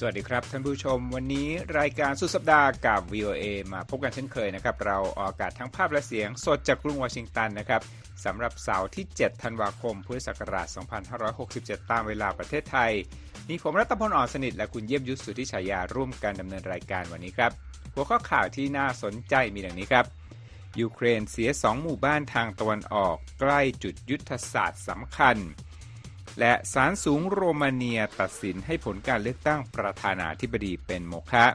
สวัสดีครับท่านผู้ชม วันนี้รายการสุดสัปดาห์กับ VOA มาพบกันเช่นเคยนะครับ เราออกอากาศทั้งภาพและเสียงสดจากกรุงวอชิงตันนะครับสำหรับเสาร์ที่ 7 ธันวาคม พุทธศักราช 2567 ตามเวลาประเทศไทยมีผมรัตพลอ่อนสนิท และคุณเยี่ยมยุทธสุธิชายาร่วมกันดำเนินรายการวันนี้ครับ หัวข้อข่าวที่น่าสนใจมีดังนี้ครับ ยูเครนเสีย 2 หมู่บ้านทางตะวันออก ใกล้จุดยุทธศาสตร์สำคัญ และศาลสูงโรมาเนียตัดสินให้ผลการเลือกตั้งประธานาธิบดีเป็นโมฆะ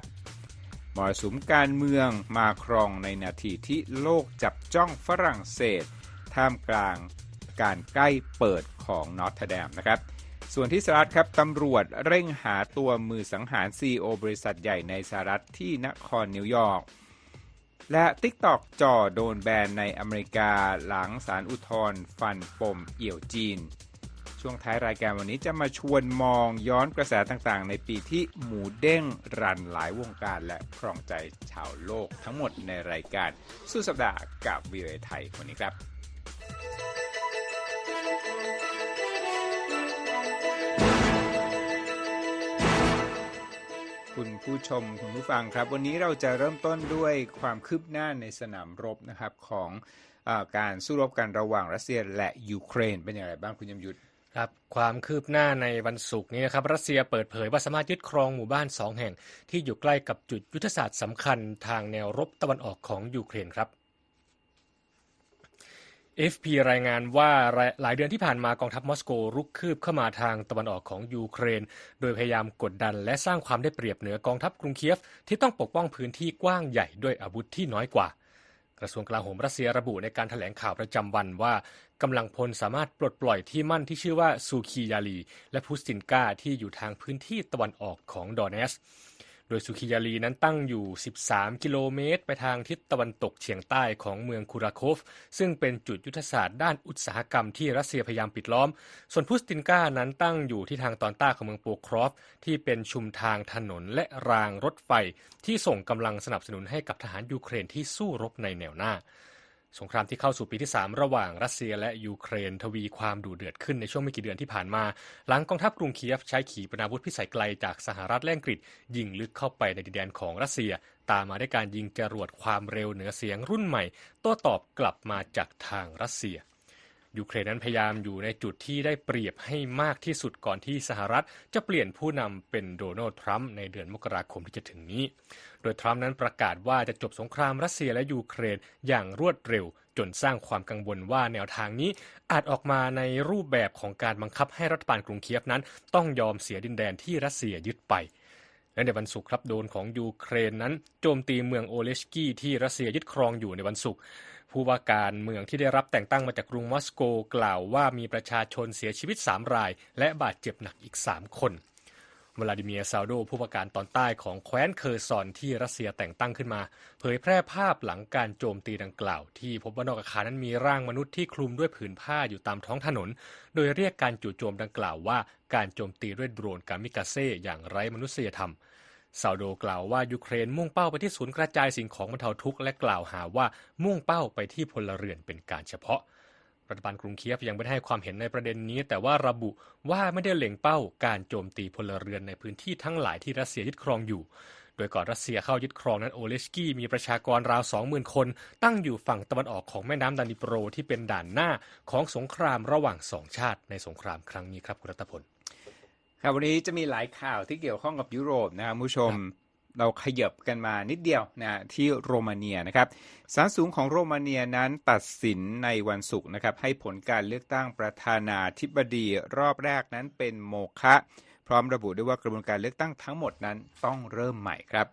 มรสุมการเมืองมาครองในนาทีที่โลกจับจ้องฝรั่งเศส ท่ามกลางการใกล้เปิดของนอตเทแดมนะครับ ส่วนที่สหรัฐครับตำรวจเร่งหาตัวมือสังหารซีอบริษัทใหญ่ในสหรัฐที่นครนิวยอร์กและ TikTok จ่อโดนแบนในอเมริกาหลังศาลอุทธรณ์ฟันปมเอี่ยวจีน ช่วงท้ายรายการวันนี้จะมาชวนมองย้อนกระแสต่างๆ ในปีที่หมูเด้งรันหลายวงการและครองใจชาวโลกทั้งหมดในรายการสุดสัปดาห์กับวิวไทยวันนี้ครับคุณผู้ชมคุณผู้ฟังครับ วันนี้เราจะเริ่มต้นด้วยความคืบหน้าในสนามรบนะครับของอการสู้รบกันระหว่างรัสเซียและยูเครนเป็นอย่างไรบ้างคุณยมยุทธ ครับความคืบหน้าในวันศุกร์นี้นะครับรัสเซียเปิดเผยว่าสามารถยึดครองหมู่บ้านสองแห่ง ที่อยู่ใกล้กับจุดยุทธศาสตร์สำคัญทางแนวรบตะวันออกของยูเครนครับ FP รายงานว่าหลายเดือนที่ผ่านมากองทัพมอสโกรุกคืบเข้ามาทางตะวันออกของยูเครน โดยพยายามกดดันและสร้างความได้เปรียบเหนือกองทัพกรุงเคียฟที่ต้องปกป้องพื้นที่กว้างใหญ่ด้วยอาวุธที่น้อยกว่า กระทรวงกลาโหมรัสเซียระบุในการถแถลงข่าวประจำวันว่ากำลังพลสามารถปลดปล่อยที่มั่นที่ชื่อว่าซูคียาลี และพุสตินกาที่อยู่ทางพื้นที่ตะวันออกของดอนเนส ดยสุคิยาลีนั้นตั้งอยู่ 13 กิโลเมตร ไปทางทิศตะวันตกเฉียงใต้ของเมืองคูราโคฟ ซึ่งเป็นจุดยุทธศาสตร์ด้านอุตสาหกรรมที่รัสเซียพยายามปิดล้อม ส่วนพุสตินกานั้นตั้งอยู่ที่ทางตอนใต้ของเมืองโปครอฟ ที่เป็นชุมทางถนนและรางรถไฟที่ส่งกำลังสนับสนุนให้กับทหารยูเครนที่สู้รบในแนวหน้า สงครามที่เข้าสู่ปีที่ 3 ระหว่างรัสเซียและยูเครนทวีความดุเดือดขึ้นในช่วงไม่กี่เดือนที่ผ่านมา หลังกองทัพกรุงเคียฟใช้ขีปนาวุธพิสัยไกลจากสหรัฐและอังกฤษ ยิงลึกเข้าไปในดินแดนของรัสเซีย ตามมาด้วยการยิงจรวดความเร็วเหนือเสียงรุ่นใหม่โต้ตอบกลับมาจากทางรัสเซีย ยูเครนนั้นพยายามอยู่ในจุดที่ได้เปรียบให้มากที่สุดก่อนที่สหรัฐ จะเปลี่ยนผู้นำเป็นโดนัลด์ทรัมป์ในเดือนมกราคมที่จะถึงนี้ โดยทรัมป์นั้นประกาศว่าจะจบสงครามรัสเซียและยูเครนอย่างรวดเร็ว จนสร้างความกังวลว่าแนวทางนี้อาจออกมาในรูปแบบของการบังคับให้รัฐบาลกรุงเคียฟนั้น ต้องยอมเสียดินแดนที่รัสเซียยึดไปและในวันศุกร์ครับโดนของยูเครนนั้นโจมตีเมืองโอเลชกี้ที่รัสเซียยึดครองอยู่ในวันศุกร์ ผู้ว่าการเมืองที่ได้รับแต่งตั้งมาจากกรุงมอสโกกล่าวว่ามีประชาชนเสียชีวิต 3 ราย และบาดเจ็บหนักอีก 3 คนวลาดิเมียร์ซาวโดผู้ว่าการตอนใต้ของแคว้นเคอร์ซอนที่รัสเซียแต่งตั้งขึ้นมา เผยแพร่ภาพหลังการโจมตีดังกล่าว ที่พบว่านอกอาคารนั้นมีร่างมนุษย์ที่คลุมด้วยผืนผ้าอยู่ตามท้องถนน โดยเรียกการจู่โจมดังกล่าวว่าการโจมตีด้วยโดรนกามิกาเซ่อย่างไร้มนุษยธรรม ซาโดกล่าวว่ายูเครนมุ่งเป้าไปที่ศูนย์กระจายสิ่งของบรรเทาทุกข์และกล่าวหาว่ามุ่งเป้าไปที่พลเรือนเป็นการเฉพาะ รัฐบาลกรุงเคียฟยังไม่ได้ให้ความเห็นในประเด็นนี้ แต่ว่าระบุว่าไม่ได้เล็งเป้าการโจมตีพลเรือนในพื้นที่ทั้งหลายที่รัสเซียยึดครองอยู่ โดยก่อนรัสเซียเข้ายึดครองนั้นโอเลชกี้มีประชากรราว20,000 คน ตั้งอยู่ฝั่งตะวันออกของแม่น้ำดานิโปรที่เป็นด่านหน้าของสงครามระหว่างสองชาติในสงครามครั้งนี้ครับคุณรัตพล ครับวันนี้จะมีหลายข่าวที่เกี่ยวข้องกับยุโรปนะครับผู้ชมเราขยับกันมานิดเดียวนะที่โรมาเนียนะครับศาลสูงของโรมาเนียนั้นตัดสินในวันศุกร์นะครับให้ผลการเลือกตั้งประธานาธิบดีรอบแรกนั้นเป็นโมฆะพร้อมระบุด้วยว่ากระบวนการเลือกตั้งทั้งหมดนั้นต้องเริ่มใหม่ครับ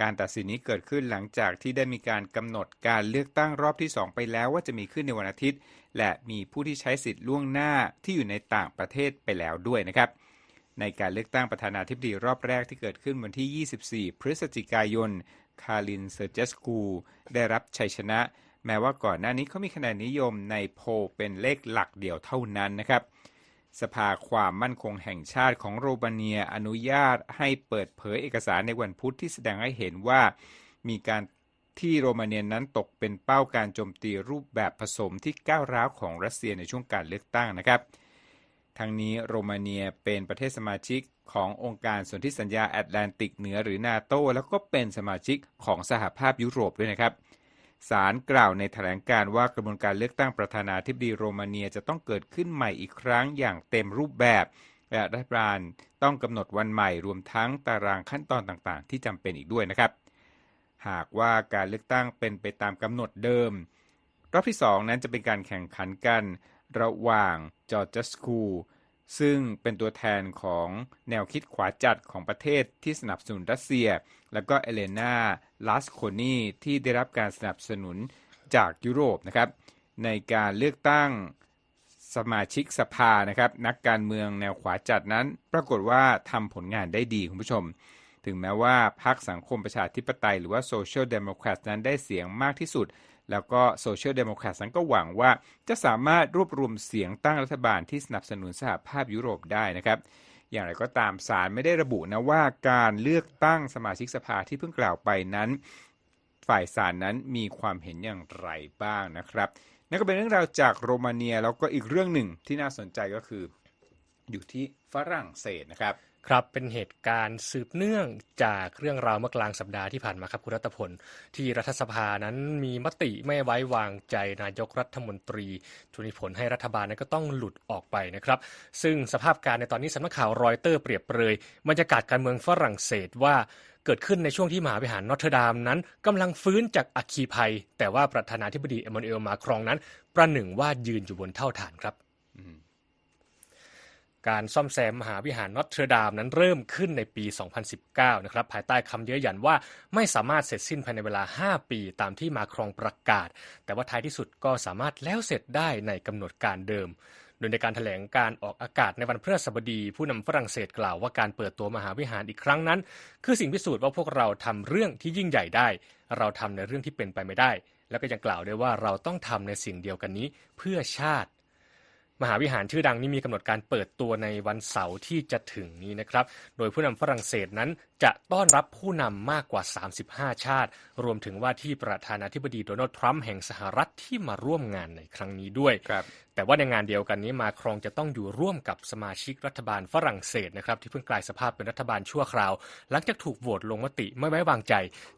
การตัดสินนี้เกิดขึ้นหลังจากที่ได้มีการกำหนดการเลือกตั้งรอบที่ 2 ไปแล้วว่าจะมีขึ้นในวันอาทิตย์ และมีผู้ที่ใช้สิทธิ์ล่วงหน้าที่อยู่ในต่างประเทศไปแล้วด้วยนะครับ ในการเลือกตั้งประธานาธิบดีรอบแรกที่เกิดขึ้นวันที่ 24 พฤศจิกายน คารินเซอร์เจสกูได้รับชัยชนะ แม้ว่าก่อนหน้านี้เขามีคะแนนนิยมในโพเป็นเลขหลักเดียวเท่านั้นนะครับ สภาความมั่นคงแห่งชาติของโรมาเนียอนุญาตให้เปิดเผยเอกสารในวันพุธที่แสดงให้เห็นว่ามีการที่โรมาเนียนั้นตกเป็นเป้าการโจมตีรูปแบบผสมที่ก้าวร้าวของรัสเซียในช่วงการเลือกตั้งนะครับ ทั้งนี้โรมาเนียเป็นประเทศสมาชิกขององค์การสนธิสัญญาแอตแลนติกเหนือหรือนาโตแล้วก็เป็นสมาชิกของสหภาพยุโรปด้วยนะครับศาลกล่าวในแถลงการว่ากระบวนการเลือกตั้งประธานาธิบดีโรมาเนียจะต้องเกิดขึ้นใหม่อีกครั้งอย่างเต็มรูปแบบ และรัฐบาลต้องกำหนดวันใหม่รวมทั้งตารางขั้นตอนต่างๆ ที่จำเป็นอีกด้วยนะครับ หากว่าการเลือกตั้งเป็นไปตามกำหนดเดิม รอบที่ 2 นั้นจะเป็นการแข่งขันกัน ระหว่างจอร์จสคูซึ่งเป็นตัวแทนของแนวคิดขวาจัดของประเทศที่สนับสนุนรัสเซีย แล้วก็เอเลนาลาสโคนีที่ได้รับการสนับสนุนจากยุโรปนะครับ ในการเลือกตั้งสมาชิกสภานะครับ นักการเมืองแนวขวาจัดนั้น ปรากฏว่าทำผลงานได้ดีคุณผู้ชม ถึงแม้ว่าพรรคสังคมประชาธิปไตย หรือว่าโซเชียลเดโมแครตนั้นได้เสียงมากที่สุด แล้วก็โซเชียลเดโมแครตนั้นก็หวังว่าจะสามารถรวบรวมเสียงตั้งรัฐบาลที่สนับสนุนสหภาพยุโรปได้นะครับอย่างไรก็ตามศาลไม่ได้ระบุนะว่าการเลือกตั้งสมาชิกสภาที่เพิ่งกล่าวไปนั้น ฝ่ายศาลนั้นมีความเห็นอย่างไรบ้างนะครับ นั่นก็เป็นเรื่องราวจากโรมาเนียแล้วก็อีกเรื่องหนึ่งที่น่าสนใจก็คือ อยู่ที่ฝรั่งเศสนะครับ ครับเป็นเหตุการณ์สืบเนื่องจากเรื่องราวเมื่อกลางสัปดาห์ที่ผ่านมาครับคุณรัตพล ที่รัฐสภานั้นมีมติไม่ไว้วางใจนายกรัฐมนตรีจุนิผลให้รัฐบาลนั้นก็ต้องหลุดออกไปนะครับ ซึ่งสภาพการในตอนนี้สำนักข่าวรอยเตอร์เปรียบเปรยบรรยากาศการเมืองฝรั่งเศสว่าเกิดขึ้นในช่วงที่มหาวิหารนอตเทอร์ดามนั้นกำลังฟื้นจากอัคคีภัย แต่ว่าประธานาธิบดีเอมมานูเอลมาครองนั้น ประหนึ่งว่ายืนอยู่บนเท่าฐานครับ การซ่อมแซมมหาวิหารนอตเทอร์ดามนั้นเริ่มขึ้นในปี 2019 นะครับ ภายใต้คำเย้ยหยันว่าไม่สามารถเสร็จสิ้นภายในเวลา 5 ปีตามที่มาครองประกาศ แต่ว่าท้ายที่สุดก็สามารถแล้วเสร็จได้ในกำหนดการเดิม โดยในการถแถลงการออกอากาศในวันพฤหัสบดี ผู้นำฝรั่งเศสกล่าวว่าการเปิดตัวมหาวิหารอีกครั้งนั้น คือสิ่งพิสูจน์ว่าพวกเราทำเรื่องที่ยิ่งใหญ่ได้ เราทำในเรื่องที่เป็นไปไม่ได้ แล้วก็ยังกล่าวด้วยว่าเราต้องทำในสิ่งเดียวกันนี้ เพื่อชาติ มหาวิหารชื่อดังนี้มีกำหนดการเปิดตัวในวันเสาร์ที่จะถึงนี้นะครับ โดยผู้นำฝรั่งเศสนั้นจะต้อนรับผู้นำมากกว่า 35 ชาติ รวมถึงว่าที่ประธานาธิบดีโดนัลด์ทรัมป์แห่งสหรัฐที่มาร่วมงานในครั้งนี้ด้วยครับแต่ว่าในงานเดียวกันนี้มาครองจะต้องอยู่ร่วมกับสมาชิกรัฐบาลฝรั่งเศสนะครับที่เพิ่งกลายสภาพเป็นรัฐบาลชั่วคราว หลังจากถูกโหวตลงมติไม่ไว้วางใจ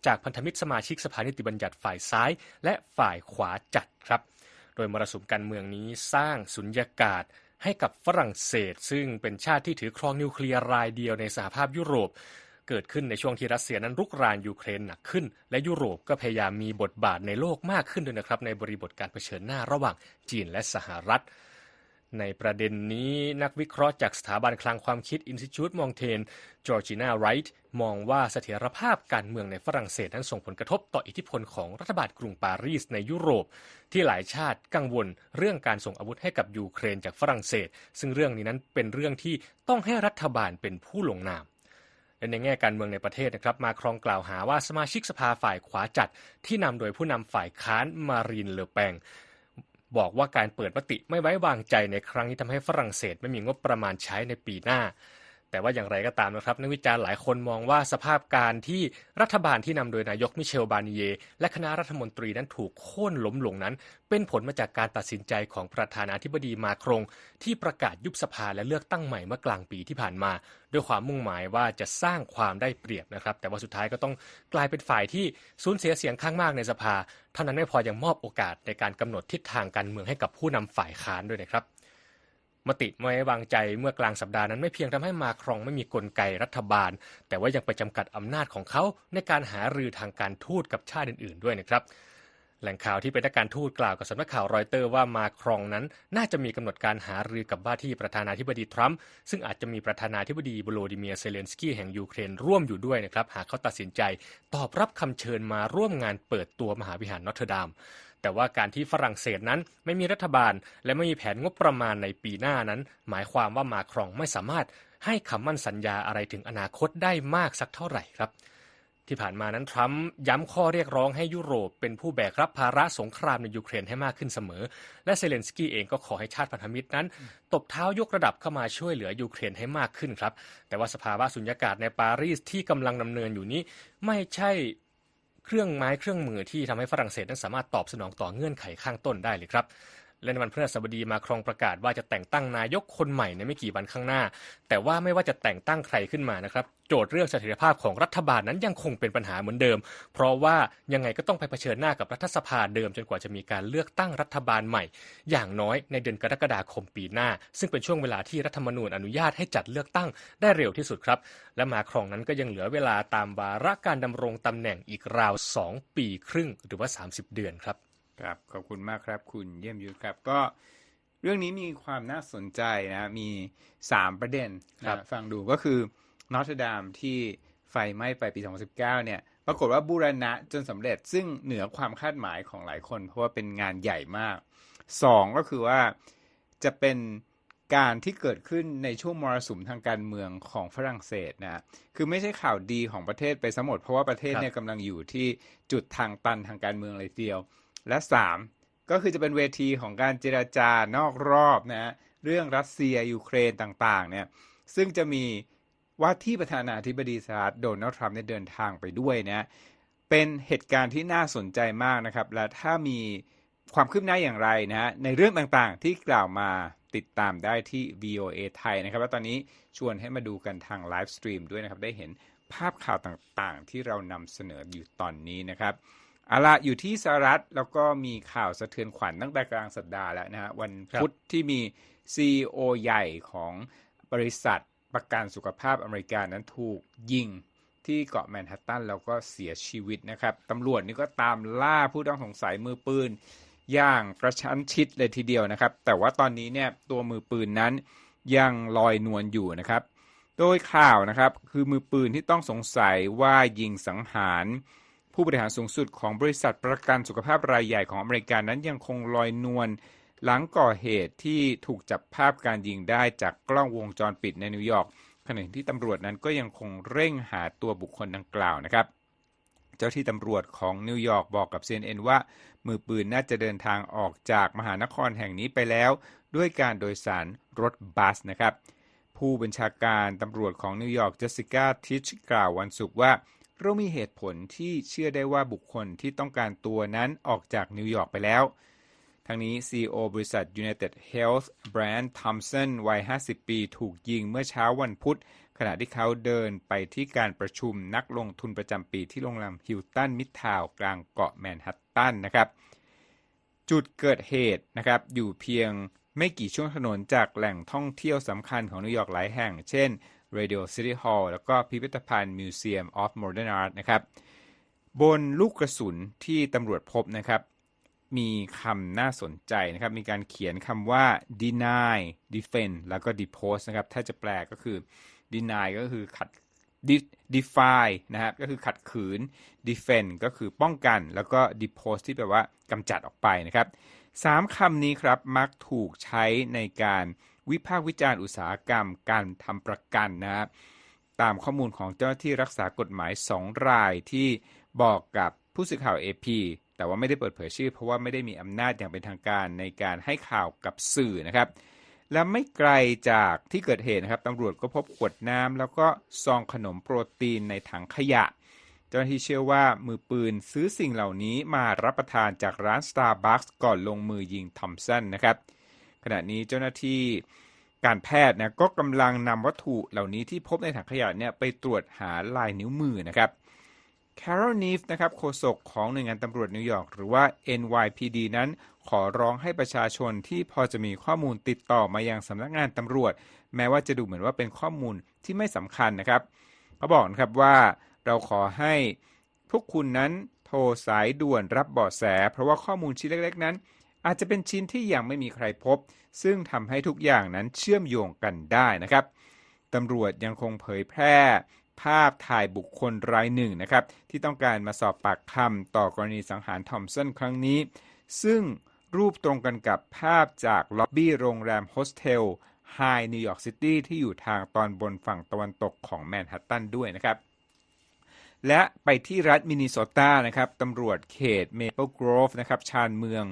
จากพันธมิตรสมาชิกสภานิติบัญญัติฝ่ายซ้าย และฝ่ายขวาจัดครับโดยมรสุมการเมืองนี้สร้างสุญญากาศให้กับฝรั่งเศส ซึ่งเป็นชาติที่ถือครองนิวเคลียร์รายเดียวในสหภาพยุโรป เกิดขึ้นในช่วงที่รัสเซียนั้นรุกรานยูเครนหนักขึ้น และยุโรปก็พยายามมีบทบาทในโลกมากขึ้นด้วยนะครับในบริบทการเผชิญหน้าระหว่างจีนและสหรัฐ ในประเด็นนี้นักวิเคราะห์จากสถาบันคลังความคิด Institute Montaigne จอร์จินาไรท์มองว่าเสถียรภาพการเมืองในฝรั่งเศสนั้นส่งผลกระทบต่ออิทธิพลของรัฐบาลกรุงปารีสในยุโรป ที่หลายชาติกังวลเรื่องการส่งอาวุธให้กับยูเครนจากฝรั่งเศส ซึ่งเรื่องนี้นั้นเป็นเรื่องที่ต้องให้รัฐบาลเป็นผู้ลงนามและในแง่การเมืองในประเทศนะครับมาครองกล่าวหาว่าสมาชิกสภาฝ่ายขวาจัดที่นำโดยผู้นำฝ่ายค้านมารีนเลอแปง บอกว่าการเปิดมติไม่ไว้วางใจในครั้งนี้ทำให้ฝรั่งเศสไม่มีงบประมาณใช้ในปีหน้า แต่ว่าอย่างไรก็ตามนะครับ นักวิจารณ์หลายคนมองว่าสภาพการที่รัฐบาลที่นำโดยนายกมิเชลบานิเย และคณะรัฐมนตรีนั้นถูกโค่นล้มลงนั้น เป็นผลมาจากการตัดสินใจของประธานาธิบดีมาครง ที่ประกาศยุบสภาและเลือกตั้งใหม่เมื่อกลางปีที่ผ่านมา ด้วยความมุ่งหมายว่าจะสร้างความได้เปรียบนะครับ แต่ว่าสุดท้ายก็ต้องกลายเป็นฝ่ายที่สูญเสียเสียงข้างมากในสภาเท่านั้นไม่พอยังมอบโอกาสในการกำหนดทิศทางการเมืองให้กับผู้นำฝ่ายค้านด้วยนะครับ มติไม่ไว้วางใจเมื่อกลางสัปดาห์นั้นไม่เพียงทำให้มาครองไม่มีกลไกรัฐบาล แต่ว่ายังไปจำกัดอำนาจของเขาในการหารือทางการทูตกับชาติอื่น ๆ ด้วยนะครับแหล่งข่าวที่เป็นนักการทูตกล่าวกับสำนักข่าวรอยเตอร์ว่ามาครองนั้น น่าจะมีกำหนดการหารือกับว่าที่ประธานาธิบดีทรัมป์ซึ่งอาจจะมีประธานาธิบดีโวโลดิเมียเซเลนสกี้แห่งยูเครนร่วมอยู่ด้วยนะครับหากเขาตัดสินใจ ตอบรับคำเชิญมาร่วมงานเปิดตัวมหาวิหารนอตเทอร์ดาม แต่ว่าการที่ฝรั่งเศสนั้นไม่มีรัฐบาล และไม่มีแผนงบประมาณในปีหน้านั้น หมายความว่ามาครองไม่สามารถให้คำมั่นสัญญาอะไรถึงอนาคตได้มากสักเท่าไหร่ครับ ที่ผ่านมานั้นทรัมป์ย้ำข้อเรียกร้องให้ยุโรปเป็นผู้แบกรับภาระสงครามในยูเครนให้มากขึ้นเสมอ และเซเลนสกี้เองก็ขอให้ชาติพันธมิตรนั้น ตบเท้ายกระดับเข้ามาช่วยเหลือยูเครนให้มากขึ้นครับ แต่ว่าสภาวะสุญญากาศในปารีสที่กำลังดำเนินอยู่นี้ไม่ใช่ เครื่องไม้เครื่องมือที่ทำให้ฝรั่งเศสนั้นสามารถตอบสนองต่อเงื่อนไขข้างต้นได้เลยครับ และในวันพฤหัสบดีมาครองประกาศว่าจะแต่งตั้งนายกคนใหม่ในไม่กี่วันข้างหน้า แต่ว่าไม่ว่าจะแต่งตั้งใครขึ้นมานะครับโจทย์เรื่องเสถียรภาพของรัฐบาลนั้นยังคงเป็นปัญหาเหมือนเดิม เพราะว่ายังไงก็ต้องไปเผชิญหน้ากับรัฐสภาเดิมจนกว่าจะมีการเลือกตั้งรัฐบาลใหม่ อย่างน้อยในเดือนกรกฎาคมปีหน้า ซึ่งเป็นช่วงเวลาที่รัฐธรรมนูญอนุญาตให้จัดเลือกตั้งได้เร็วที่สุดครับ และมาครองนั้นก็ยังเหลือเวลาตามวาระการดำรงตำแหน่งอีกราว 2 ปีครึ่งหรือว่า 30 เดือนครับ ครับขอบคุณมากครับคุณเยี่ยมยุทธครับก็เรื่องนี้มีความน่าสนใจนะมี3ประเด็นครับนะฟังดูก็คือนอตเดามที่ไฟไหม้ไปปี 2019 เนี่ยปรากฏว่าบูรณะจนสำเร็จซึ่งเหนือความคาดหมายของหลายคน เพราะว่าเป็นงานใหญ่มาก2ก็คือว่าจะเป็นการที่เกิดขึ้นในช่วงมรสุมทางการเมืองของฝรั่งเศสนะคือไม่ใช่ข่าวดีของประเทศไปสมหมดเพราะว่าประเทศเนี่ยกำลังอยู่ที่จุดทางตันทางการเมืองเลยทีเดียว และ 3 ก็คือจะเป็นเวทีของการเจราจานอกรอบนะฮะเรื่องรัสเซียยูเครนต่างๆเนี่ยซึ่งจะมีว่าที่ประธานาธิบดีสหรัฐโดนัลด์ทรัมป์เนี่ยเดินทางไปด้วยนะเป็นเหตุการณ์ที่น่าสนใจมากนะครับ และถ้ามีความคืบหน้าอย่างไรนะฮะในเรื่องต่างๆที่กล่าวมาติดตามได้ที่ VOA ไทยนะครับ แล้วตอนนี้ชวนให้มาดูกันทางไลฟ์สตรีมด้วยนะครับ ได้เห็นภาพข่าวต่างๆ ที่เรานำเสนออยู่ตอนนี้นะครับ อาละอยู่ที่สหรัฐแล้วก็มีข่าวสะเทือนขวัญตั้งแต่กลางสัปดาห์แล้วนะฮะวันพุธที่มี CEO ใหญ่ของบริษัทประกันสุขภาพอเมริกานั้นถูกยิงที่เกาะแมนฮัตตันแล้วก็เสียชีวิตนะครับตำรวจนี่ก็ตามล่าผู้ต้องสงสัยมือปืน อย่างกระชั้นชิดเลยทีเดียวนะครับ แต่ว่าตอนนี้เนี่ยตัวมือปืนนั้นยังลอยนวลอยู่นะครับ โดยข่าวนะครับคือมือปืนที่ต้องสงสัยว่ายิงสังหาร ผู้บริหารสูงสุดของบริษัทประกันสุขภาพรายใหญ่ของอเมริกานั้นยังคงลอยนวลหลังก่อเหตุที่ถูกจับภาพการยิงได้จากกล้องวงจรปิดในนิวยอร์กขณะที่ตำรวจนั้นก็ยังคงเร่งหาตัวบุคคลดังกล่าวนะครับ เจ้าที่ตำรวจของนิวยอร์กบอกกับ CNN ว่า มือปืนน่าจะเดินทางออกจากมหานครแห่งนี้ไปแล้ว ด้วยการโดยสารรถบัสนะครับ ผู้บัญชาการตำรวจของนิวยอร์กเจสสิก้าทิชกล่าววันศุกร์ว่า เรามีเหตุผลที่เชื่อได้ว่าบุคคลที่ต้องการตัวนั้นออกจากนิวยอร์กไปแล้ว ทั้งนี้ CEO บริษัท United Health Brand Thompson วัย 50 ปี ถูกยิงเมื่อเช้าวันพุธ ขณะที่เขาเดินไปที่การประชุมนักลงทุนประจำปีที่โรงแรมฮิลตันมิดทาวกลางเกาะแมนฮัตตันนะครับ จุดเกิดเหตุนะครับอยู่เพียงไม่กี่ช่วงถนนจากแหล่งท่องเที่ยวสำคัญของนิวยอร์กหลายแห่ง เช่น Radio City Hall แล้วก็พิพิธภัณฑ์ Museum of Modern Art นะครับบนลูกกระสุนที่ตำรวจพบนะครับมีคำน่าสนใจนะครับมีการเขียนคำว่า deny defend แล้วก็ depose นะครับถ้าจะแปลก็คือ deny ก็คือขัด defy นะครับก็คือขัดขืน defend ก็คือป้องกัน แล้วก็ depose ที่แปลว่ากำจัดออกไปนะครับสามคำนี้ครับมักถูกใช้ในการ วิพากษ์วิจารณ์อุตสาหกรรม การทำประกันนะครับตามข้อมูลของเจ้าหน้าที่รักษากฎหมาย 2 รายที่บอกกับผู้สื่อข่าว AP แต่ว่าไม่ได้เปิดเผยชื่อ เพราะว่าไม่ได้มีอำนาจอย่างเป็นทางการในการให้ข่าวกับสื่อนะครับ และไม่ไกลจากที่เกิดเหตุนะครับตำรวจก็พบขวดน้ำแล้วก็ซองขนมโปรตีนในถังขยะ เจ้าหน้าที่เชื่อว่ามือปืนซื้อสิ่งเหล่านี้มารับประทานจากร้าน Starbucks ก่อนลงมือยิงทอมสันนะครับขณะนี้เจ้าหน้าที่ การแพทย์นะก็กำลังนำวัตถุเหล่านี้ที่พบในถังขยะเนี่ยไปตรวจหาลายนิ้วมือนะครับ Carol Neve นะครับโฆษกของหน่วยงานตำรวจนิวยอร์กหรือว่า NYPD นั้นขอร้องให้ประชาชนที่พอจะมีข้อมูลติดต่อมายังสำนักงานตำรวจ แม้ว่าจะดูเหมือนว่าเป็นข้อมูลที่ไม่สำคัญนะครับเขาบอกนะครับว่าเราขอให้พวกคุณนั้นโทรสายด่วนรับเบาะแส เพราะว่าข้อมูลชิ้นเล็ก ๆ นั้น อาจจะเป็นชิ้นที่ยังไม่มีใครพบ ซึ่งทำให้ทุกอย่างนั้นเชื่อมโยงกันได้นะครับตำรวจยังคงเผยแพร่ ภาพถ่ายบุคคลรายหนึ่งนะครับ ที่ต้องการมาสอบปากคำต่อกรณีสังหารทอมสันครั้งนี้ ซึ่งรูปตรงกันกับภาพจากล็อบบี้โรงแรมโฮสเทลไฮนิวยอร์กซิตี้ที่อยู่ทางตอนบนฝั่งตะวันตกของแมนฮัตตันด้วยนะครับ และไปที่รัฐมินนิโซตานะครับตำรวจเขตเมเปิลกรอฟนะครับชานเมือง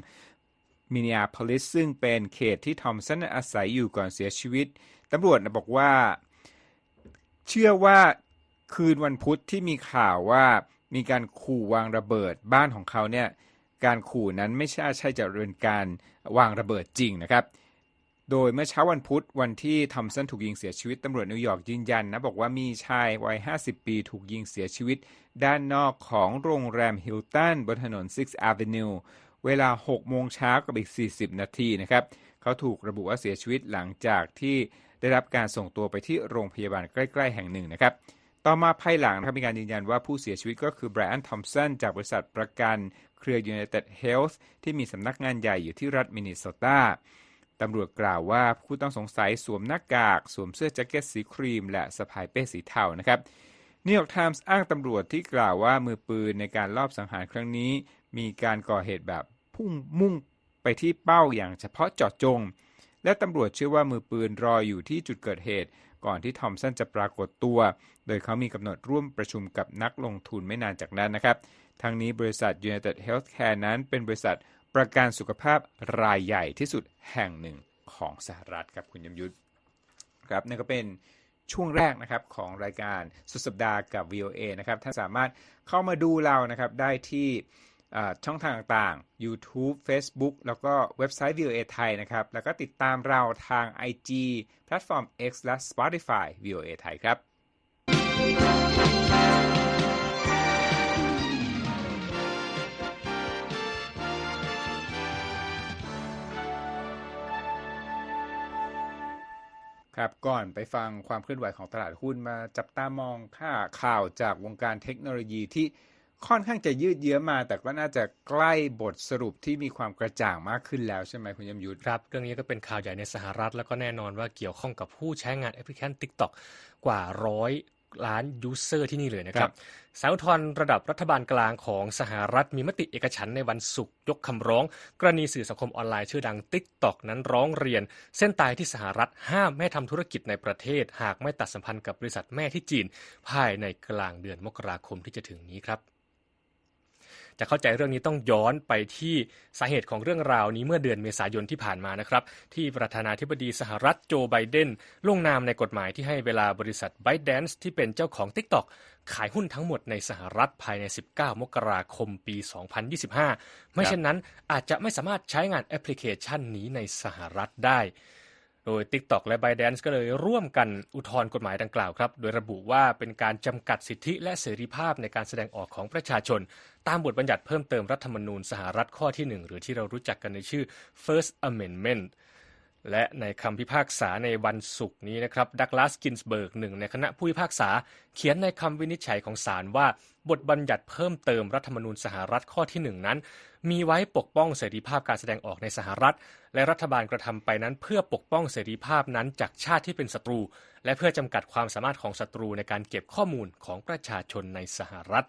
มินนิอาโพลิสซึ่งเป็นเขตที่ทอมสันอาศัยอยู่ก่อนเสียชีวิตตำรวจบอกว่า เชื่อว่าคืนวันพุธที่มีข่าวว่ามีการขู่วางระเบิดบ้านของเขาเนี่ยการขู่นั้นไม่ใช่ใช่จะเป็นการวางระเบิดจริงนะครับ โดยเมื่อเช้าวันพุธวันที่ทอมสันถูกยิงเสียชีวิตตำรวจนิวยอร์กยืนยันนะบอกว่ามีชายวัย 50 ปีถูกยิงเสียชีวิต ด้านนอกของโรงแรมฮิลตันบนถนน 6 Avenue เวลา 6 โมงเช้ากับอีก 40 นาทีนะครับ เขาถูกระบุว่าเสียชีวิตหลังจากที่ได้รับการส่งตัวไปที่โรงพยาบาลใกล้ ๆ แห่งหนึ่งนะครับ ต่อมาภายหลังนะครับมีการยืนยันว่าผู้เสียชีวิตก็คือไบรอัน ทอมสัน จากบริษัทประกันเครือ United Health ที่มีสำนักงานใหญ่อยู่ที่รัฐมินนิโซตาตำรวจกล่าวว่าผู้ต้องสงสัยสวมหน้ากาก สวมเสื้อแจ็คเก็ตสีครีม และสะพายเป้สีเทานะครับนิวยอร์กไทมส์อ้างตำรวจที่กล่าวว่ามือปืนในการลอบสังหารครั้งนี้ มีการก่อเหตุแบบพุ่งมุ่งไปที่เป้าอย่างเฉพาะเจาะจง และตำรวจเชื่อว่ามือปืนรออยู่ที่จุดเกิดเหตุ ก่อนที่ทอมสันจะปรากฏตัว โดยเขามีกำหนดร่วมประชุมกับนักลงทุนไม่นานจากนั้นนะครับ ทั้งนี้บริษัท United Healthcare นั้นเป็นบริษัทประกันสุขภาพรายใหญ่ที่สุดแห่งหนึ่งของสหรัฐครับคุณยมยุทธครับนั่นก็เป็นช่วงแรกนะครับของรายการสุดสัปดาห์กับ VOA นะครับท่านสามารถเข้ามาดูเรานะครับได้ที่ ช่องทางต่างๆ YouTube Facebook แล้วก็เว็บไซต์ VOA ไทยนะครับ แล้วก็ติดตามเราทาง IG แพลตฟอร์ม X และ Spotify VOA ไทยครับ ครับ ก่อนไปฟังความเคลื่อนไหวของตลาดหุ้นมาจับตามองค่าข่าวจากวงการเทคโนโลยีที่ ค่อนข้างจะยืดเยื้อมา แต่ก็น่าจะใกล้บทสรุปที่มีความกระจ่างมากขึ้นแล้วใช่ไหมคุณยมยุทธครับ เรื่องนี้ก็เป็นข่าวใหญ่ในสหรัฐ แล้วก็แน่นอนว่าเกี่ยวข้องกับผู้ใช้งานแอปพลิเคชัน TikTok กว่าร้อยล้านยูเซอร์ที่นี่เลยนะครับสารอุทธรณ์ระดับรัฐบาลกลางของสหรัฐมีมติเอกฉันในวันศุกร์ยกคำร้อง กรณีสื่อสังคมออนไลน์ชื่อดัง TikTok นั้นร้องเรียน เส้นตายที่สหรัฐห้ามไม่ทำธุรกิจในประเทศ หากไม่ตัดสัมพันธ์กับบริษัทแม่ที่จีน ภายในกลางเดือนมกราคมที่จะถึงนี้ครับ จะเข้าใจเรื่องนี้ต้องย้อนไปที่สาเหตุของเรื่องราวนี้เมื่อเดือนเมษายนที่ผ่านมานะครับ ที่ประธานาธิบดีสหรัฐโจไบเดนลงนามในกฎหมายที่ให้เวลาบริษัท b y t e d a n c e ที่เป็นเจ้าของ TikTok ขายหุ้นทั้งหมดในสหรัฐภายใน 19 มกราคมปี 2025 ไม่เช่นนั้นอาจจะไม่สามารถใช้งานแอปพลิเคชันนี้ในสหรัฐได้ โดย TikTok และ ByteDance ก็เลยร่วมกันอุทธรณ์กฎหมายดังกล่าวครับ โดยระบุว่าเป็นการจำกัดสิทธิและเสรีภาพในการแสดงออกของประชาชน ตามบทบัญญัติเพิ่มเติมรัฐธรรมนูญสหรัฐข้อที่ 1 หรือที่เรารู้จักกันในชื่อ First Amendment และในคำพิพากษาในวันศุกร์นี้นะครับดักลาสกินสเบิร์กหนึ่งในคณะผู้พิพากษา เขียนในคำวินิจฉัยของศาลว่า บทบัญญัติเพิ่มเติมรัฐธรรมนูญสหรัฐข้อที่หนึ่งนั้น มีไว้ปกป้องเสรีภาพการแสดงออกในสหรัฐ และรัฐบาลกระทำไปนั้น เพื่อปกป้องเสรีภาพนั้นจากชาติที่เป็นศัตรู และเพื่อจำกัดความสามารถของศัตรูในการเก็บข้อมูลของประชาชนในสหรัฐ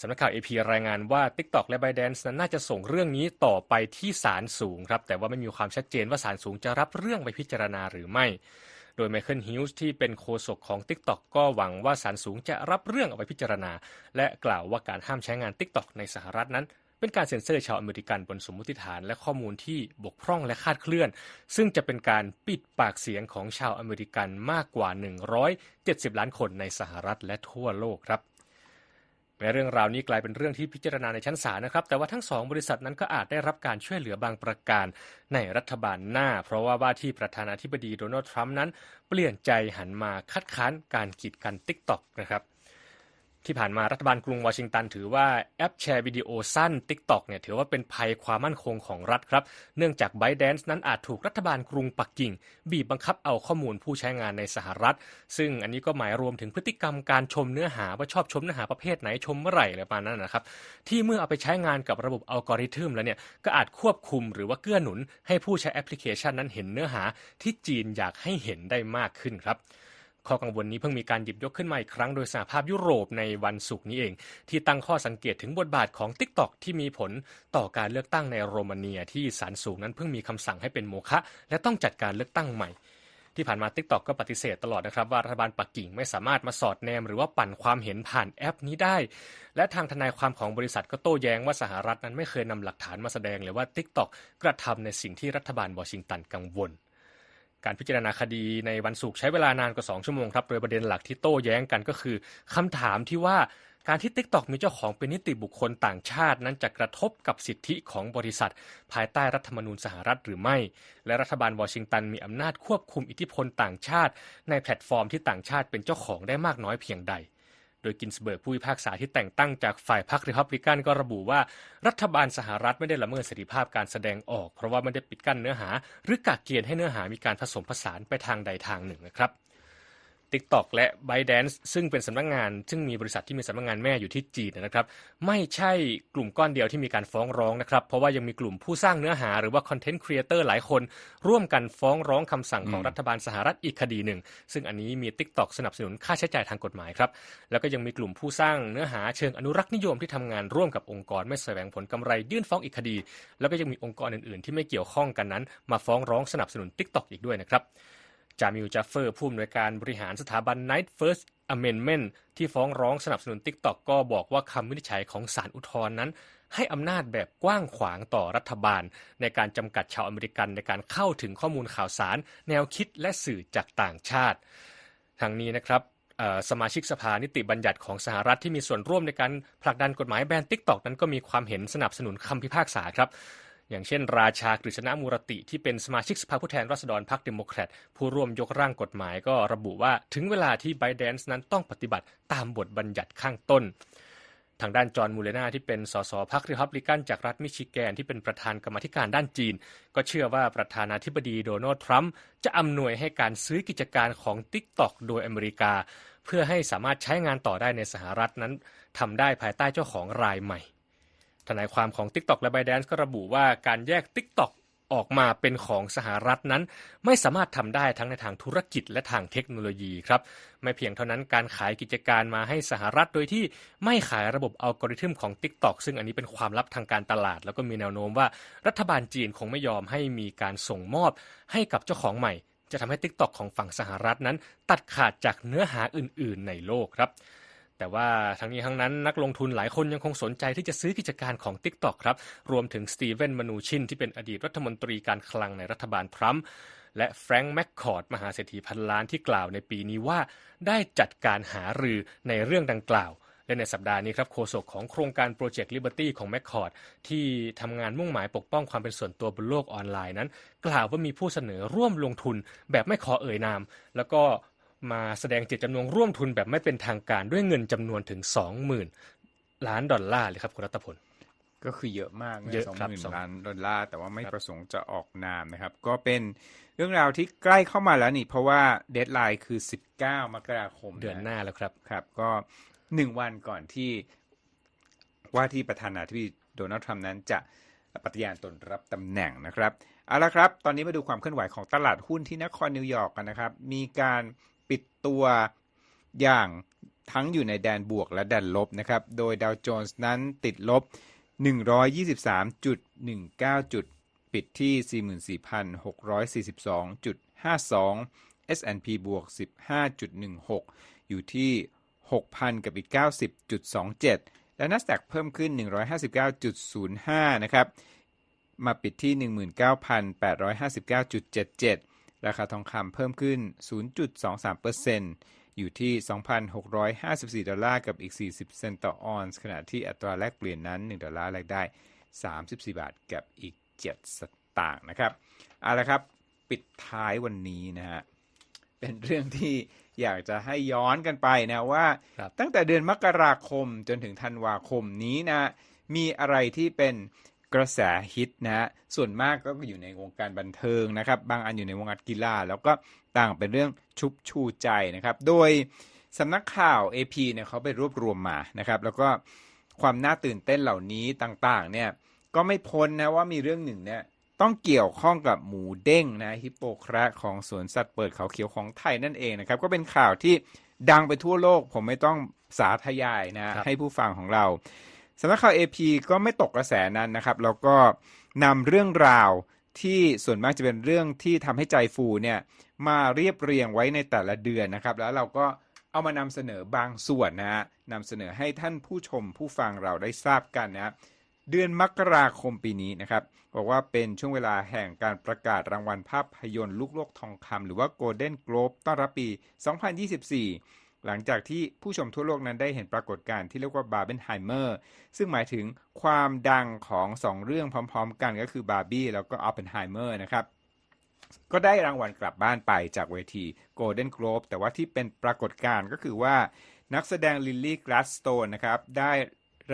สำนักข่าว AP รายงานว่า TikTok และ ByteDance นั้นน่าจะส่งเรื่องนี้ต่อไปที่ศาลสูงครับ แต่ว่าไม่มีความชัดเจนว่าศาลสูงจะรับเรื่องไปพิจารณาหรือไม่ โดยไมเคิลฮิลส์ที่เป็นโฆษกของ TikTok ก็หวังว่าศาลสูงจะรับเรื่องเอาไปพิจารณา และกล่าวว่าการห้ามใช้งาน TikTok ในสหรัฐนั้น เป็นการเซ็นเซอร์ชาวอเมริกันบนสมมติฐานและข้อมูลที่บกพร่องและคาดเคลื่อน ซึ่งจะเป็นการปิดปากเสียงของชาวอเมริกันมากกว่า 170 ล้านคนในสหรัฐและทั่วโลกครับ แม้เรื่องราวนี้กลายเป็นเรื่องที่พิจารณาในชั้นศาลนะครับ แต่ว่าทั้งสองบริษัทนั้นก็อาจได้รับการช่วยเหลือบางประการในรัฐบาลหน้า เพราะว่าว่าที่ประธานาธิบดีโดนัลด์ทรัมป์นั้น เปลี่ยนใจหันมาคัดค้านการกีดกันติ๊กต็อกนะครับ ที่ผ่านมารัฐบาลกรุงวอชิงตันถือว่าแอปแชร์วิดีโอสั้น TikTok เนี่ยถือว่าเป็นภัยความมั่นคงของรัฐครับ เนื่องจาก ByteDance นั้นอาจถูกรัฐบาลกรุงปักกิ่ง บีบบังคับเอาข้อมูลผู้ใช้งานในสหรัฐ ซึ่งอันนี้ก็หมายรวมถึงพฤติกรรมการชมเนื้อหาว่าชอบชมเนื้อหาประเภทไหนชมเมื่อไหร่อะไรประมาณนั้นนะครับ ที่เมื่อเอาไปใช้งานกับระบบอัลกอริทึมแล้วเนี่ยก็อาจควบคุมหรือว่าเกื้อหนุน ให้ผู้ใช้แอปพลิเคชันนั้นเห็นเนื้อหาที่จีนอยากให้เห็นได้มากขึ้นครับ ข้อกังวลนี้เพิ่งมีการหยิบยกขึ้นมาอีกครั้งโดยสหภาพยุโรปในวันศุกร์นี้เอง ที่ตั้งข้อสังเกตถึงบทบาทของ TikTok ที่มีผลต่อการเลือกตั้งในโรมาเนียที่ศาลสูงนั้นเพิ่งมีคำสั่งให้เป็นโมฆะและต้องจัดการเลือกตั้งใหม่ที่ผ่านมา TikTok ก็ปฏิเสธตลอดนะครับว่ารัฐบาลปักกิ่งไม่สามารถมาสอดแนมหรือว่าปั่นความเห็นผ่านแอปนี้ได้ และทางทนายความของบริษัทก็โต้แย้งว่าสหรัฐนั้นไม่เคยนำหลักฐานมาแสดงเลยว่า TikTok กระทำในสิ่งที่รัฐบาลวอชิงตันกังวล การพิจารณาคดีในวันศุกร์ใช้เวลานานกว่า 2 ชั่วโมงครับ โดยประเด็นหลักที่โต้แย้งกันก็คือคำถามที่ว่าการที่ TikTok มีเจ้าของเป็นนิติบุคคลต่างชาติ นั้นจะกระทบกับสิทธิของบริษัท ภายใต้รัฐธรรมนูญสหรัฐหรือไม่ และรัฐบาลวอชิงตันมีอำนาจควบคุมอิทธิพลต่างชาติ ในแพลตฟอร์มที่ต่างชาติเป็นเจ้าของได้มากน้อยเพียงใด โดยกินสเบิร์กผู้พิพากษาที่แต่งตั้งจากฝ่ายพรรคริพับลิกันก็ระบุว่ารัฐบาลสหรัฐไม่ได้ละเมิดเสรีภาพการแสดงออก เพราะว่าไม่ได้ปิดกั้นเนื้อหา หรือกักเกณฑ์ให้เนื้อหามีการผสมผสานไปทางใดทางหนึ่งนะครับ TikTok และ ByteDance ซึ่งเป็นสำนักงาน ซึ่งมีบริษัทที่มีสำนักงานแม่อยู่ที่จีนนะครับ ไม่ใช่กลุ่มก้อนเดียวที่มีการฟ้องร้องนะครับ เพราะว่ายังมีกลุ่มผู้สร้างเนื้อหาหรือว่าคอนเทนต์ครีเอเตอร์หลายคน ร่วมกันฟ้องร้องคำสั่งของรัฐบาลสหรัฐอีกคดีหนึ่ง ซึ่งอันนี้มี TikTok สนับสนุนค่าใช้จ่ายทางกฎหมายครับ แล้วก็ยังมีกลุ่มผู้สร้างเนื้อหาเชิงอนุรักษ์นิยมที่ทำงานร่วมกับองค์กรไม่แสวงผลกำไรยื่นฟ้องอีกคดี แล้วก็ยังมีองค์กรอื่น ๆ ที่ไม่เกี่ยวข้องกันนั้น มาฟ้องร้องสนับสนุน TikTok อีกด้วยนะครับ จามิลจัฟเฟอร์ผู้อำนวยการบริหารสถาบัน Night First Amendment ที่ฟ้องร้องสนับสนุน TikTok ก็บอกว่าคำวินิจฉัยของศาลอุทธรณ์นั้น ให้อำนาจแบบกว้างขวางต่อรัฐบาล ในการจำกัดชาวอเมริกันในการเข้าถึงข้อมูลข่าวสาร แนวคิดและสื่อจากต่างชาติทางนี้นะครับสมาชิกสภานิติบัญญัติของสหรัฐที่มีส่วนร่วมในการผลักดันกฎหมายแบน TikTok นั้นก็มีความเห็นสนับสนุนคำพิพากษาครับ อย่างเช่น ราชากฤษณมูรติที่เป็นสมาชิกสภาผู้แทนราษฎรพรรคเดโมแครตผู้ร่วมยกร่างกฎหมายก็ระบุว่าถึงเวลาที่ b บ d a n c e นั้นต้องปฏิบัติตามบทบัญญัติข้างต้น ทางด้านจอห์นมูเลนาที่เป็นสสพรรครีพับลิกันจากรัฐมิชิแกนที่เป็นประธานกรรมธิการด้านจีน ก็เชื่อว่าประธานาธิบดีโดนัลด์ทรัมป์จะอำนวยให้การซื้อกิจการของ TikTok โดยอเมริกา เพื่อให้สามารถใช้งานต่อได้ในสหรัฐนั้นทำได้ภายใต้เจ้าของรายใหม่ ทนายความของ TikTok และ ByteDance ก็ระบุว่าการแยก TikTok ออกมาเป็นของสหรัฐนั้น ไม่สามารถทำได้ทั้งในทางธุรกิจและทางเทคโนโลยีครับ ไม่เพียงเท่านั้นการขายกิจการมาให้สหรัฐโดยที่ไม่ขายระบบอัลกอริทึมของ TikTok ซึ่งอันนี้เป็นความลับทางการตลาด แล้วก็มีแนวโน้มว่ารัฐบาลจีนคงไม่ยอมให้มีการส่งมอบให้กับเจ้าของใหม่ จะทำให้ TikTok ของฝั่งสหรัฐนั้น ตัดขาดจากเนื้อหาอื่น ๆ ในโลกครับ แต่ว่าทั้งนี้ทั้งนั้นนักลงทุนหลายคนยังคงสนใจที่จะซื้อกิจการของ TikTok ครับ รวมถึงสตีเวนมนูชินที่เป็นอดีตรัฐมนตรีการคลังในรัฐบาลทรัมป์และแฟรงค์แมคคอร์ดมหาเศรษฐีพันล้านที่กล่าวในปีนี้ว่า ได้จัดการหารือในเรื่องดังกล่าว และในสัปดาห์นี้ครับโฆษกของโครงการโปรเจกต์ Liberty ของ m c c o r d ที่ทำงานมุ่งหมายปกป้องความเป็นส่วนตัวบนโลกออนไลน์นั้น กล่าวว่ามีผู้เสนอร่วมลงทุนแบบไม่ขอเอ่ยนาม แล้วก็ มาแสดงเจตจำนงร่วมทุนแบบไม่เป็นทางการด้วยเงินจำนวนถึง 20,000 ล้านดอลลาร์เลยครับคุณรัตพลก็คือเยอะมากนะเยอะสองครับหมื่นสองล้านดอลลาร์ แต่ว่าไม่ครับประสงค์จะออกนามนะครับ ก็เป็นเรื่องราวที่ใกล้เข้ามาแล้วนี่ เพราะว่าเดทไลน์คือ 19 มกราคม เดือนหน้าแล้วครับครับ ก็หนึ่งวันก่อนที่ว่าที่ประธานาธิบดีโดนัลด์ทรัมป์นั้นจะปฏิญาณตนรับตำแหน่งนะครับเอาละครับ ตอนนี้มาดูความเคลื่อนไหวของตลาดหุ้นที่นครนิวยอร์กกันนะครับ มีการ ปิดตัวอย่างทั้งอยู่ในแดนบวกและแดนลบนะครับ โดยดาวโจนส์นั้นติดลบ 123.19 จุด ปิดที่ 44,642.52 S&P บวก 15.16 อยู่ที่ 6,000 กับอีก 90.27 และ NASDAQ เพิ่มขึ้น 159.05 นะครับ มาปิดที่ 19,859.77 ราคาทองคำเพิ่มขึ้น 0.23%อยู่ที่ 2,654 ดอลลาร์กับอีก 40 เซนต์ต่อออนซ์ ขณะที่อัตราแลกเปลี่ยนนั้น 1 ดอลลาร์แลกได้ 34 บาทกับอีก 7 สตางค์นะครับ เอาละครับ ปิดท้ายวันนี้นะฮะ เป็นเรื่องที่อยากจะให้ย้อนกันไปนะว่าครับตั้งแต่เดือนมกราคมจนถึงธันวาคมนี้นะ มีอะไรที่เป็น กระแสฮิตนะฮะส่วนมากก็อยู่ในวงการบันเทิงนะครับ บางอันอยู่ในวงการกีฬาแล้วก็ต่างเป็นเรื่องชุบชูใจนะครับ โดยสำนักข่าว AP เนี่ยเขาไปรวบรวมมานะครับ แล้วก็ความน่าตื่นเต้นเหล่านี้ต่างๆ เนี่ยก็ไม่พ้นนะว่ามีเรื่องหนึ่งเนี่ยต้องเกี่ยวข้องกับหมูเด้งนะฮิปโปแคระของสวนสัตว์เปิดเขาเขียวของไทยนั่นเองนะครับ ก็เป็นข่าวที่ดังไปทั่วโลก ผมไม่ต้องสาธยายนะครับให้ผู้ฟังของเรา สำนักข่าว AP ก็ไม่ตกกระแสนั้นนะครับแล้วก็นำเรื่องราวที่ส่วนมากจะเป็นเรื่องที่ทำให้ใจฟูเนี่ยมาเรียบเรียงไว้ในแต่ละเดือนนะครับ แล้วเราก็เอามานำเสนอบางส่วนนะฮะนำเสนอให้ท่านผู้ชมผู้ฟังเราได้ทราบกันนะฮะเดือนมกราคมปีนี้นะครับบอกว่าเป็นช่วงเวลาแห่งการประกาศรางวัลภาพยนตร์ลูกโลกทองคำหรือว่า Golden Globe ต้อนรับปี 2024 หลังจากที่ผู้ชมทั่วโลกนั้นได้เห็นปรากฏการณ์ที่เรียกว่าบาร์เบนไฮเมอร์ซึ่งหมายถึงความดังของสองเรื่องพร้อม ๆ กันก็คือบาร์บี้แล้วก็ออปเพนไฮเมอร์นะครับก็ได้รางวัลกลับบ้านไปจากเวที Golden Globe แต่ว่าที่เป็นปรากฏการณ์ก็คือว่า นักแสดงลิลลี่กราสโตนนะครับได้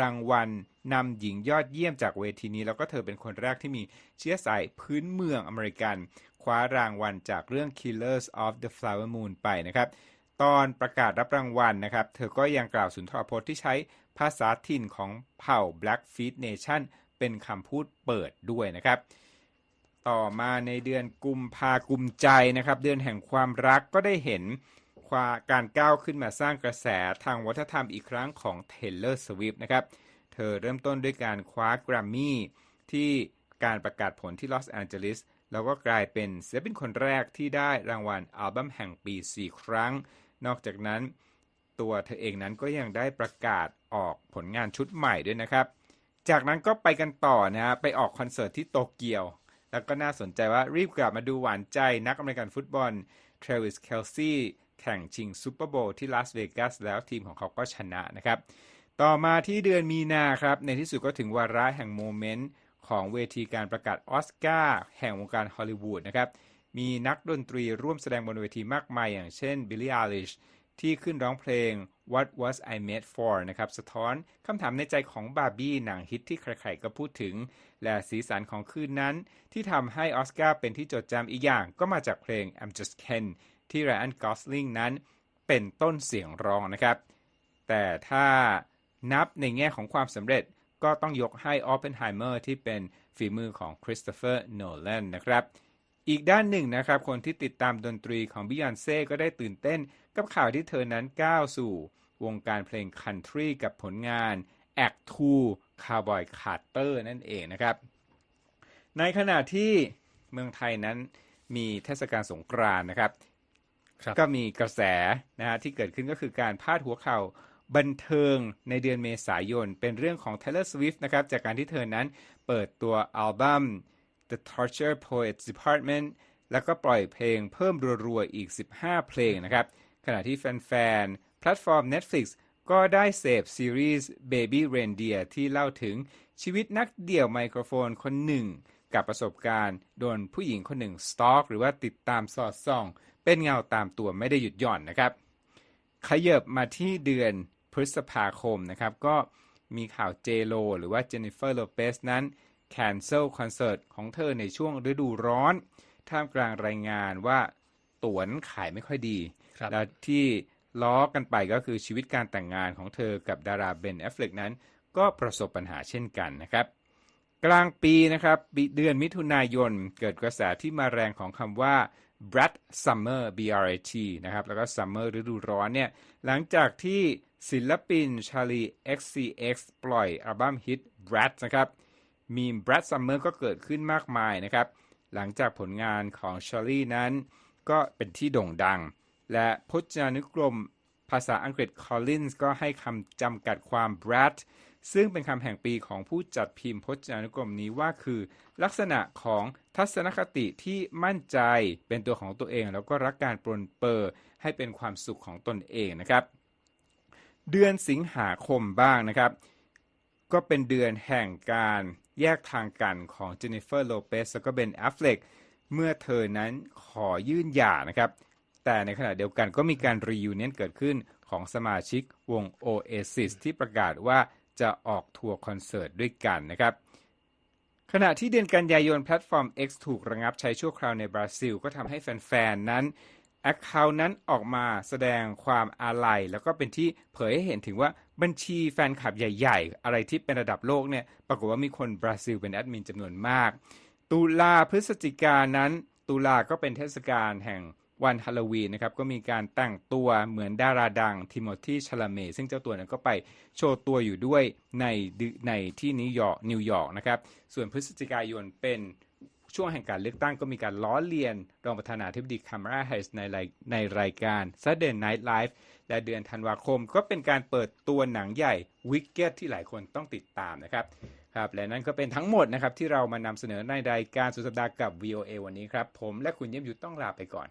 รางวัลนำหญิงยอดเยี่ยมจากเวทีนี้ แล้วก็เธอเป็นคนแรกที่มีเชื้อสายพื้นเมืองอเมริกัน คว้ารางวัลจากเรื่อง Killers of the Flower Moon ไปนะครับ ตอนประกาศรับรางวัลนะครับ เธอก็ยังกล่าวสุนทรพจน์ที่ใช้ภาษาถิ่นของเผ่า Blackfeet Nation เป็นคำพูดเปิดด้วยนะครับ ต่อมาในเดือนกุมภากุมใจนะครับ เดือนแห่งความรักก็ได้เห็นการก้าวขึ้นมาสร้างกระแสทางวัฒนธรรมอีกครั้งของ Taylor Swift นะครับ เธอเริ่มต้นด้วยการคว้าแกรมมี่ที่การประกาศผลที่ลอสแอนเจลิสแล้วก็กลายเป็นศิลปินคนแรกที่ได้รางวัลอัลบั้มแห่งปี 4 ครั้ง นอกจากนั้น ตัวเธอเองนั้นก็ยังได้ประกาศออกผลงานชุดใหม่ด้วยนะครับ จากนั้นก็ไปกันต่อนะฮะไปออกคอนเสิร์ตที่โตเกียว แล้วก็น่าสนใจว่ารีบกลับมาดูหวานใจนักอเมริกันฟุตบอลเทรวิสเคลซีแข่งชิงซูเปอร์โบว์ที่ลาสเวกัสแล้วทีมของเขาก็ชนะนะครับ ต่อมาที่เดือนมีนาครับ ในที่สุดก็ถึงวาระแห่งโมเมนต์ของเวทีการประกาศออสการ์แห่งวงการฮอลลีวูดนะครับ มีนักดนตรีร่วมแสดงบนเวทีมากมาย อย่างเช่นบิลลี่อาริชที่ขึ้นร้องเพลง What Was I Made For นะครับ สะท้อนคำถามในใจของบาร์บี้หนังฮิตที่ใครๆก็พูดถึง และสีสันของคืนนั้น ที่ทำให้ออสการ์เป็นที่จดจำอีกอย่าง ก็มาจากเพลง I'm Just Ken ที่ไรอันกอสลิงนั้นเป็นต้นเสียงร้องนะครับ แต่ถ้านับในแง่ของความสำเร็จก็ต้องยกให้ออปเพนไฮเมอร์ที่เป็นฝีมือของคริสโตเฟอร์โนแลนนะครับ อีกด้านหนึ่งนะครับ คนที่ติดตามดนตรีของบิยอนเซ่ก็ได้ตื่นเต้นกับข่าวที่เธอนั้นก้าวสู่ วงการเพลงคันทรีกับผลงาน Act 2 Cowboy Carter นั่นเองนะครับ ในขณะที่เมืองไทยนั้นมีเทศกาลสงกรานต์นะครับก็มีกระแสนะฮะที่เกิดขึ้นก็คือการพาดหัวข่าวบันเทิงในเดือนเมษายน เป็นเรื่องของ Taylor Swift นะครับ จากการที่เธอนั้นเปิดตัวอัลบั้ม The Torture Poets Department แล้วก็ปล่อยเพลงเพิ่มรัวๆอีก 15 เพลงนะครับ ขณะที่แฟนๆ แพลตฟอร์ม Netflix ก็ได้เสพซีรีส์ Baby Reindeer ที่เล่าถึงชีวิตนักเดี่ยวไมโครโฟนคนหนึ่ง กับประสบการณ์โดนผู้หญิงคนหนึ่งสตอกหรือว่าติดตามสอดส่อง เป็นเงาตามตัวไม่ได้หยุดหย่อนนะครับขยับมาที่เดือนพฤษภาคมนะครับ ก็มีข่าวเจโลหรือว่าเจนนิเฟอร์โลเปสนั้น แคนเซิลคอนเสิร์ตของเธอในช่วงฤดูร้อน ท่ามกลางรายงานว่าตั๋วนั้นขายไม่ค่อยดี และที่ล้อกันไปก็คือชีวิตการแต่งงานของเธอกับดาราเบนแอฟเฟลกนั้น ก็ประสบปัญหาเช่นกันนะครับ กลางปีนะครับเดือนมิถุนายนเกิดกระแสที่มาแรงของคำว่า Brat Summer BRAT นะครับแล้วก็ Summer ฤดูร้อนเนี่ยหลังจากที่ศิลปิน Charlie XCX ปล่อยอัลบั้มฮิต Brat นะครับ มีม Brat Summer ก็เกิดขึ้นมากมายนะครับ หลังจากผลงานของ Charlie นั้น ก็เป็นที่โด่งดัง และพจนานุกรมภาษาอังกฤษ Collins ก็ให้คำจำกัดความ Brat ซึ่งเป็นคำแห่งปีของผู้จัดพิมพ์พจนานุกรมนี้ว่าคือ ลักษณะของทัศนคติที่มั่นใจเป็นตัวของตัวเอง แล้วก็รักการปลนเปอร์ให้เป็นความสุขของตนเองนะครับ เดือนสิงหาคมบ้างนะครับ ก็เป็นเดือนแห่งการ แยกทางกันของเจนนิเฟอร์โลเปสแล้วก็เบนแอฟเฟลกเมื่อเธอนั้นขอยื่นหย่านะครับ แต่ในขณะเดียวกันก็มีการรีวิวเนียนเกิดขึ้นของสมาชิกวง Oasis ที่ประกาศว่าจะออกทัวร์คอนเสิร์ตด้วยกันนะครับขณะที่เดือนกันยายนแพลตฟอร์ม X ถูกระงับใช้ชั่วคราวในบราซิล ก็ทำให้แฟน ๆ นั้นแอคเคาท์นั้นออกมาแสดงความอาลัย แล้วก็เป็นที่เผยให้เห็นถึงว่า บัญชีแฟนคลับใหญ่ ๆ อะไรที่เป็นระดับโลกเนี่ยปรากฏว่ามีคนบราซิลเป็นแอดมินจำนวนมาก ตุลาพฤศจิกานั้น ตุลาก็เป็นเทศกาลแห่งวันฮาโลวีนนะครับก็มีการแต่งตัวเหมือนดาราดังทิโมธีชลาเม ซึ่งเจ้าตัวนั้นก็ไปโชว์ตัวอยู่ด้วยในในที่นิวยอร์กนิวยอร์กนะครับส่วนพฤศจิกายนเป็นช่วงแห่งการเลือกตั้งก็มีการล้อเลียน รองประธานาธิบดีคามาราแฮสในในรายการ Saturday Night Live และเดือนธันวาคมก็เป็นการเปิดตัวหนังใหญ่วิกเก็ตที่หลายคนต้องติดตามนะครับครับและนั่นก็เป็นทั้งหมดนะครับที่เรามานำเสนอในรายการสุดสัปดาห์กับ VOA วันนี้ครับ ผมและคุณเยี่ยมยุทธต้องลาไปก่อน